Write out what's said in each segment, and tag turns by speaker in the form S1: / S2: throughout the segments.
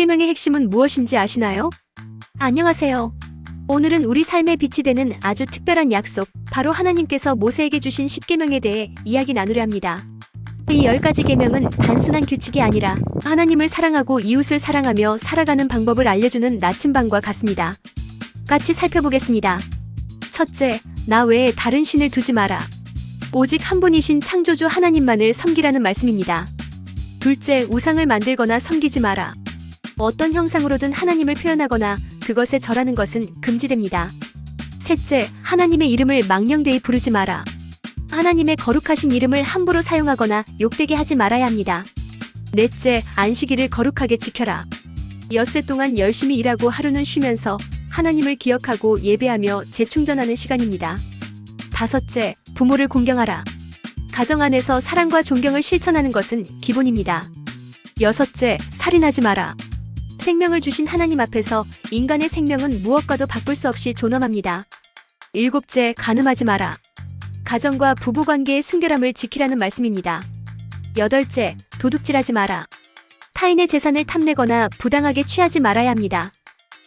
S1: 십계명의 핵심은 무엇인지 아시나요? 안녕하세요. 오늘은 우리 삶에 빛이 되는 아주 특별한 약속, 바로 하나님께서 모세에게 주신 십계명에 대해 이야기 나누려 합니다. 이 열 가지 계명은 단순한 규칙이 아니라 하나님을 사랑하고 이웃을 사랑하며 살아가는 방법을 알려주는 나침반과 같습니다. 같이 살펴보겠습니다. 첫째, 나 외에 다른 신을 두지 마라. 오직 한 분이신 창조주 하나님만을 섬기라는 말씀입니다. 둘째, 우상을 만들거나 섬기지 마라. 어떤 형상으로든 하나님을 표현하거나 그것에 절하는 것은 금지됩니다. 셋째, 하나님의 이름을 망령되이 부르지 마라. 하나님의 거룩하신 이름을 함부로 사용하거나 욕되게 하지 말아야 합니다. 넷째, 안식일을 거룩하게 지켜라. 엿새 동안 열심히 일하고 하루는 쉬면서 하나님을 기억하고 예배하며 재충전하는 시간입니다. 다섯째, 부모를 공경하라. 가정 안에서 사랑과 존경을 실천하는 것은 기본입니다. 여섯째, 살인하지 마라. 생명을 주신 하나님 앞에서 인간의 생명은 무엇과도 바꿀 수 없이 존엄합니다. 일곱째, 간음하지 마라. 가정과 부부 관계의 순결함을 지키라는 말씀입니다. 여덟째, 도둑질하지 마라. 타인의 재산을 탐내거나 부당하게 취하지 말아야 합니다.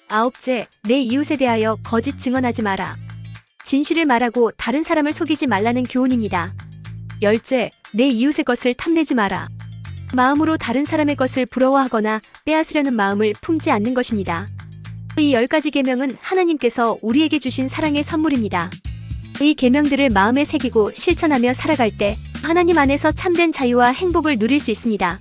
S1: 아홉째, 내 이웃에 대하여 거짓 증언하지 마라. 진실을 말하고 다른 사람을 속이지 말라는 교훈입니다. 열째, 내 이웃의 것을 탐내지 마라. 마음으로 다른 사람의 것을 부러워하거나 빼앗으려는 마음을 품지 않는 것입니다. 이 열 가지 계명은 하나님께서 우리에게 주신 사랑의 선물입니다. 이 계명들을 마음에 새기고 실천하며 살아갈 때 하나님 안에서 참된 자유와 행복을 누릴 수 있습니다.